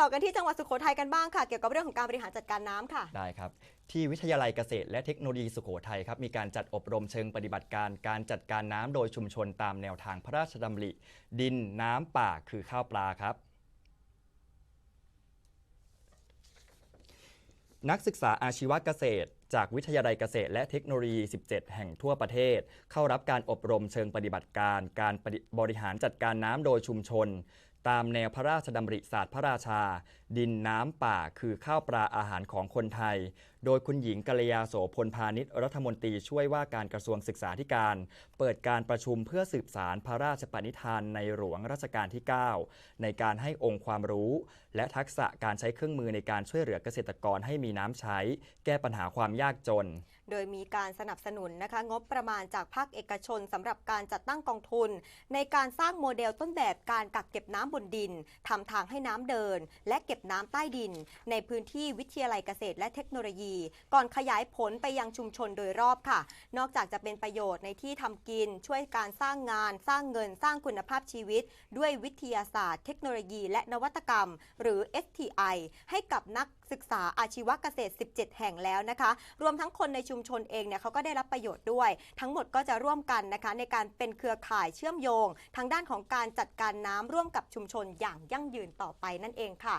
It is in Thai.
ต่อกันที่จังหวัดสุโขทัยกันบ้างค่ะ เกี่ยวกับเรื่องของการบริหารจัดการน้ำค่ะ ได้ครับ ที่วิทยาลัยเกษตรและเทคโนโลยีสุโขทัยครับ มีการจัดอบรมเชิงปฏิบัติการการจัดการน้ำโดยชุมชนตามแนวทางพระราชดำริ ดินน้ำป่าคือข้าวปลาครับนักศึกษาอาชีวเกษตร จากวิทยาลัยเกษตรและเทคโนโลยี 17 แห่งทั่วประเทศ เข้ารับการอบรมเชิงปฏิบัติการ การบริหารจัดการน้ำโดยชุมชน ตามแนวพระราชดำริศาสตร์พระราชา ดินน้ำป่าคือข้าวปลาอาหารของคนไทย โดยคุณหญิงกัลยาโสพลพาณิชย์รัฐมนตรีช่วยว่าการกระทรวงศึกษาธิการ เปิดการประชุมเพื่อสืบสารพระราชปณิธานในหลวงรัชกาลที่ 9 ในการให้องค์ความรู้ และทักษะการใช้เครื่องมือในการช่วยเหลือเกษตรกรให้มีน้ำใช้ แก้ปัญหาความยากจน โดยมีการสนับสนุนนะคะงบประมาณจากภาคเอกชนสำหรับการจัดตั้งกองทุน ในการสร้างโมเดลต้นแบบการกักเก็บน้ำบนดินทำทางให้น้ำเดิน และเก็บน้ำใต้ดิน ในพื้นที่วิทยาลัยเกษตรและเทคโนโลยี ก่อนขยายผลไปยังชุมชนโดยรอบค่ะ นอกจากจะเป็นประโยชน์ในที่ทำกิน ช่วยการสร้างงาน สร้างเงินสร้างคุณภาพชีวิต ด้วยวิทยาศาสตร์ เทคโนโลยี และนวัตกรรม หรือ STI ให้กับนัก ศึกษาอาชีวเกษตร 17 แห่งแล้วนะคะ รวมทั้งคนในชุมชนเองเนี่ยเขาก็ได้รับประโยชน์ด้วย ทั้งหมดก็จะร่วมกันนะคะ ในการเป็นเครือข่ายเชื่อมโยง ทางด้านของการจัดการน้ำร่วมกับชุมชนอย่างยั่งยืนต่อไปนั่นเองค่ะ